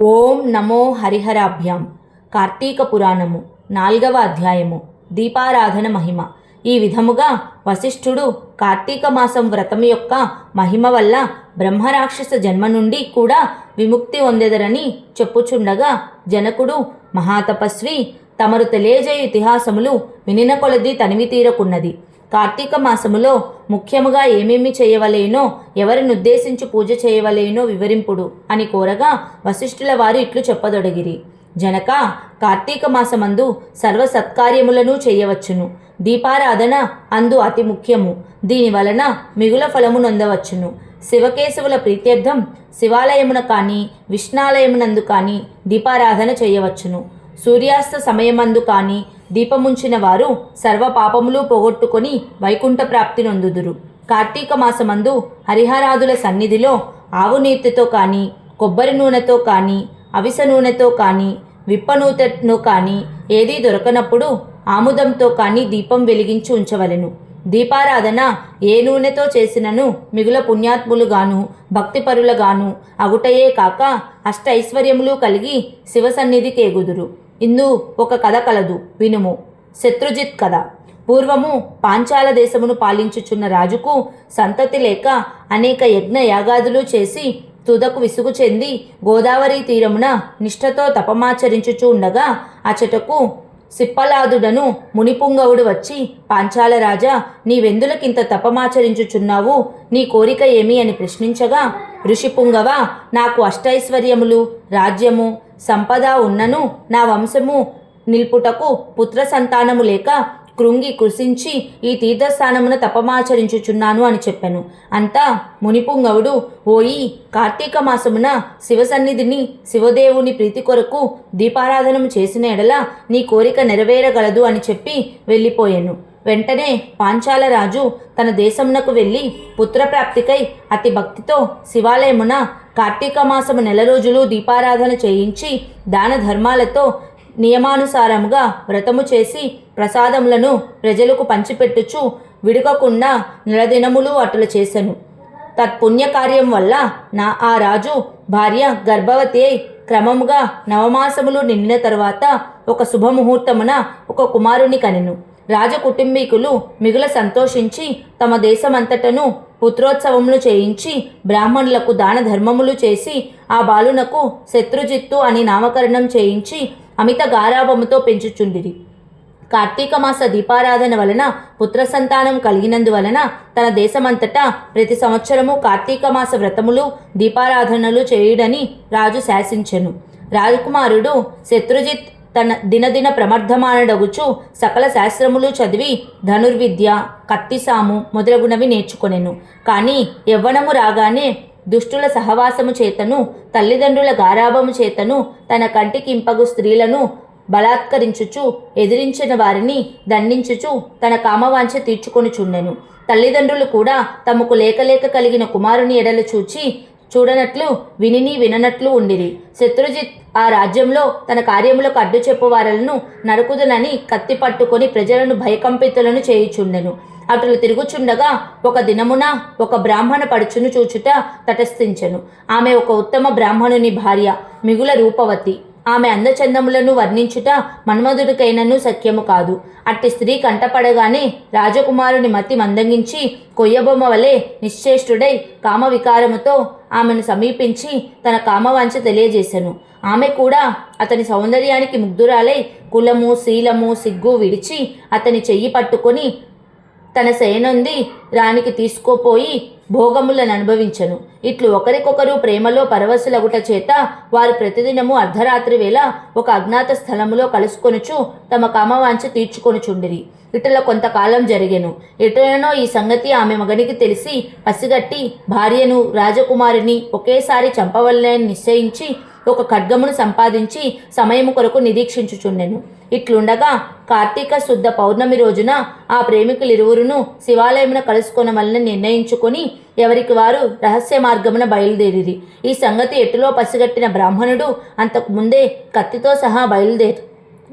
ఓం నమో హరిహరాభ్యాం. కార్తీక పురాణము నాల్గవ అధ్యాయము దీపారాధన మహిమ. ఈ విధముగా వశిష్ఠుడు కార్తీక మాసం వ్రతం యొక్క మహిమ వల్ల బ్రహ్మరాక్షస జన్మ నుండి కూడా విముక్తి పొందెదరని చెప్పుచుండగా జనకుడు మహాతపస్వి తమరు తెలియజేయు ఇతిహాసములు వినిన కొలది తనివి తీరకున్నది కార్తీక మాసములో ముఖ్యముగా ఏమేమి చేయవలేనో ఎవరిని ఉద్దేశించి పూజ చేయవలేనో వివరింపుడు అని కోరగా వశిష్ఠుల వారు ఇట్లు చెప్పదొడగిరి. జనక కార్తీక మాసమందు సర్వ సత్కార్యములను చేయవచ్చును. దీపారాధన అందు అతి ముఖ్యము. దీని వలన మిగుల ఫలము నొందవచ్చును. శివకేశవుల ప్రీత్యర్థం శివాలయమున కానీ విష్ణాలయమునందు కానీ దీపారాధన చేయవచ్చును. సూర్యాస్త సమయమందు కానీ దీపముంచిన వారు సర్వ పాపములు పోగొట్టుకొని వైకుంఠ ప్రాప్తి నొందుదురు కార్తీక మాసమందు హరిహరాదుల సన్నిధిలో ఆవు నీతితో కానీ కొబ్బరి నూనెతో కానీ అవిస నూనెతో కానీ విప్ప కానీ ఏదీ దొరకనప్పుడు ఆముదంతో కానీ దీపం వెలిగించి ఉంచవలెను. దీపారాధన ఏ నూనెతో చేసినను మిగుల పుణ్యాత్ములుగాను భక్తిపరులుగాను అగుటయే కాక అష్ట ఐశ్వర్యములు కలిగి శివసన్నిధి కేగుదురు ఇందు ఒక కథ కలదు వినుము. శత్రుజిత్ కథ. పూర్వము పాంచాల దేశమును పాలించుచున్న రాజుకు సంతతి లేక అనేక యజ్ఞ యాగాదులు చేసి తుదకు విసుగు చెంది గోదావరి తీరమున నిష్ఠతో తపమాచరించుచూ ఉండగా అచటకు సిప్పలాదుడను మునిపుంగవుడు వచ్చి పాంచాల రాజా నీవెందులకింత తపమాచరించుచున్నావు? నీ కోరిక ఏమి అని ప్రశ్నించగా ఋషిపుంగవ నాకు అష్టైశ్వర్యములు రాజ్యము సంపద ఉన్నను నా వంశము నిల్పుటకు పుత్ర సంతానము లేక కృంగి కృషించి ఈ తీర్థస్థానమున తపమాచరించుచున్నాను అని చెప్పాను. అంతా మునిపుంగవుడు ఓయి కార్తీక మాసమున శివ సన్నిధిని శివదేవుని ప్రీతి కొరకు దీపారాధనము చేసిన ఎడల నీ కోరిక నెరవేరగలదు అని చెప్పి వెళ్ళిపోయాను. వెంటనే పాంచాలరాజు తన దేశమునకు వెళ్ళి పుత్రప్రాప్తికై అతి భక్తితో శివాలయమున కార్తీక మాసము నెల రోజులు దీపారాధన చేయించి దాన ధర్మాలతో నియమానుసారముగా వ్రతము చేసి ప్రసాదములను ప్రజలకు పంచిపెట్టుచు విడవకుండా నెలదినములు అటులు చేశాను తత్పుణ్యకార్యం వల్ల నా ఆ రాజు భార్య గర్భవతి అయి క్రమముగా నవమాసములు నిండిన తర్వాత ఒక శుభముహూర్తమున ఒక కుమారుని కనెను. రాజ కుటుంబీకులు మిగుల సంతోషించి తమ దేశమంతటను పుత్రోత్సవములు చేయించి బ్రాహ్మణులకు దాన ధర్మములు చేసి ఆ బాలునకు శత్రుజిత్తు అని నామకరణం చేయించి అమిత గారాభముతో పెంచుచుండిరి. కార్తీక మాస దీపారాధన వలన పుత్ర సంతానం కలిగినందువలన తన దేశమంతటా ప్రతి సంవత్సరము కార్తీక మాస వ్రతములు దీపారాధనలు చేయుడని రాజు శాసించెను. రాజకుమారుడు శత్రుజిత్ తన దినదిన ప్రమర్థమానడగుచు సకల శాస్త్రములు చదివి ధనుర్విద్య కత్తిసాము మొదలగునవి నేర్చుకొనెను. కానీ యవ్వనము రాగానే దుష్టుల సహవాసము చేతను తల్లిదండ్రుల గారాభము చేతను తన కంటికింపగు స్త్రీలను బలాత్కరించుచు ఎదిరించిన వారిని దండించుచు తన కామవాంఛ తీర్చుకొనుచుండెను. తల్లిదండ్రులు కూడా తమకు లేకలేక కలిగిన కుమారుని ఎడలు చూచి చూడనట్లు వినిని విననట్లు ఉండిరి. శత్రుజిత్ ఆ రాజ్యంలో తన కార్యములకు అడ్డు చెప్పువారలను నరుకుదునని కత్తి పట్టుకొని ప్రజలను భయకంపితులను చేయుచుండెను. అటులు తిరుగుచుండగా ఒక దినమున ఒక బ్రాహ్మణ పడుచును చూచుట తటస్థించెను. ఆమె ఒక ఉత్తమ బ్రాహ్మణుని భార్య మిగుల రూపవతి. ఆమె అందచందములను వర్ణించుట మన్మధుడికైనను సత్యము కాదు. అట్టి స్త్రీ కంటపడగానే రాజకుమారుని మతి మందగించి కొయ్యబొమ్మ వలె నిశ్చేష్టుడై కామ వికారముతో ఆమెను సమీపించి తన కామవాంఛ తెలియజేశాను. ఆమె కూడా అతని సౌందర్యానికి ముగ్ధురాలై కులము శీలము సిగ్గు విడిచి అతని చెయ్యి పట్టుకొని తన శయనుంది రానికి తీసుకుపోయి భోగములను అనుభవించను. ఇట్లు ఒకరికొకరు ప్రేమలో పరవశులగుట చేత వారు ప్రతిదినము అర్ధరాత్రి వేళ ఒక అజ్ఞాత స్థలములో కలుసుకొనుచు తమ కామవాంఛ తీర్చుకొనుచుండిరి. ఇటుల కొంతకాలం జరిగెను. ఎటులనో ఈ సంగతి ఆమె మగనికి తెలిసి పసిగట్టి భార్యను రాజకుమారిని ఒకేసారి చంపవలనని నిశ్చయించి ఒక ఖడ్గమును సంపాదించి సమయము కొరకు నిరీక్షించుచుండెను. ఇట్లుండగా కార్తీక శుద్ధ పౌర్ణమి రోజున ఆ ప్రేమికులిరువురును శివాలయమున కలుసుకొనవలని నిర్ణయించుకొని ఎవరికి వారు రహస్య మార్గమున బయలుదేరిది ఈ సంగతి ఎటులో పసిగట్టిన బ్రాహ్మణుడు అంతకు ముందే కత్తితో సహా బయలుదేరి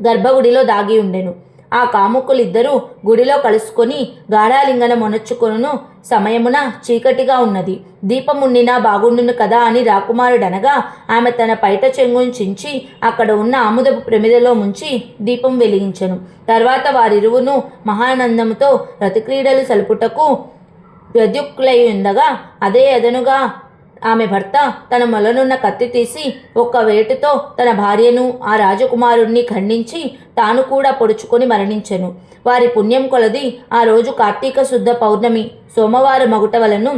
గర్భగుడిలో దాగి ఉండెను. ఆ కాముకులిద్దరూ గుడిలో కలుసుకొని గాఢాలింగన మొనర్చుకొనును సమయమున చీకటిగా ఉన్నది. దీపం ఉండినా బాగుండును కదా అని రాకుమారుడనగా ఆమె తన పైట చెంగును చించి అక్కడ ఉన్న ఆముదపు ప్రమిదలో ముంచి దీపం వెలిగించెను. తర్వాత వారిరువును మహానందముతో రతిక్రీడలు సలుపుటకు వ్యద్యుక్లై ఉండగా అదే అదనుగా ఆమె భర్త తన మొలనున్న కత్తి తీసి ఒక్క వేటుతో తన భార్యను ఆ రాజకుమారుణ్ణి ఖండించి తాను కూడా పొడుచుకొని మరణించెను. వారి పుణ్యం కొలది ఆ రోజు కార్తీక శుద్ధ పౌర్ణమి. సోమవారం మగుట వలను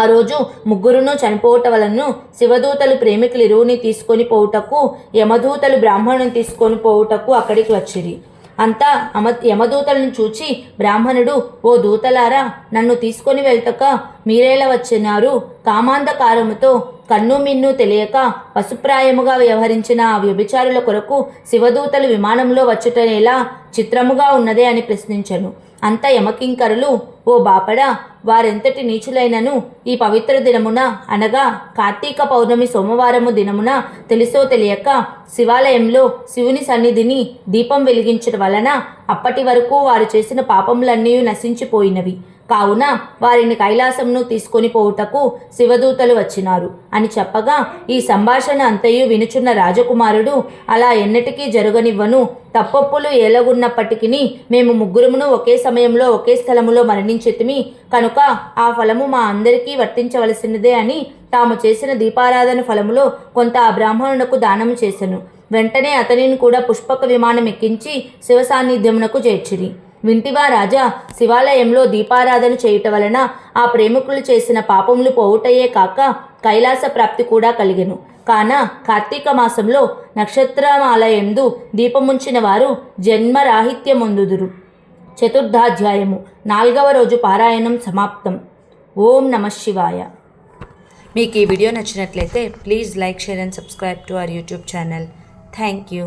ఆ రోజు ముగ్గురును చనిపోవట వలను శివదూతలు ప్రేమికులు ఇరువుని తీసుకొని పోవుటకు యమదూతలు బ్రాహ్మణుని తీసుకొని పోవుటకు అక్కడికి వచ్చిరి. అంతా అమ యమదూతలను చూచి బ్రాహ్మణుడు ఓ దూతలారా నన్ను తీసుకొని వెళ్తక మీరేలా వచ్చినారు కామాంధకారముతో కన్ను మిన్ను తెలియక పశుప్రాయముగా వ్యవహరించిన ఆ వ్యభిచారుల కొరకు శివదూతలు విమానంలో వచ్చుటనేలా చిత్రముగా ఉన్నదే అని ప్రశ్నించను. అంత యమకింకరులు ఓ బాపడా వారెంతటి నీచులైనను ఈ పవిత్ర దినమున అనగా కార్తీక పౌర్ణమి సోమవారము దినమున తెలుసో తెలియక శివాలయంలో శివుని సన్నిధిని దీపం వెలిగించడం వలన అప్పటి వరకు వారు చేసిన పాపములన్నీ నశించిపోయినవి. కావున వారిని కైలాసమును తీసుకొని పోవుటకు శివదూతలు వచ్చినారు. అని చెప్పగా ఈ సంభాషణ అంతయు వినుచున్న రాజకుమారుడు అలా ఎన్నటికీ జరగనివ్వను. తప్పొప్పులు ఏలగున్నప్పటికీ మేము ముగ్గురమును ఒకే సమయంలో ఒకే స్థలములో మరణించితిమి. కనుక ఆ ఫలము మా అందరికీ వర్తించవలసినదే అని తాము చేసిన దీపారాధన ఫలములో కొంత ఆ బ్రాహ్మణునకు దానము చేశాను వెంటనే అతనిని కూడా పుష్పక విమానం ఎక్కించి శివ సాన్నిధ్యమునకు చేర్చిరి. వింటివా రాజా శివాలయంలో దీపారాధన చేయుట వలన ఆ ప్రేమికులు చేసిన పాపములు పోవుటయే కాక కైలాస ప్రాప్తి కూడా కలిగెను. కాన కార్తీక మాసంలో నక్షత్రమాలయందు దీపముంచిన వారు జన్మరాహిత్యముందుదురు. చతుర్థాధ్యాయము నాలుగవ రోజు పారాయణం సమాప్తం. ఓం నమ శివాయ. మీకు ఈ వీడియో నచ్చినట్లయితే please like share and subscribe to our YouTube channel. Thank you.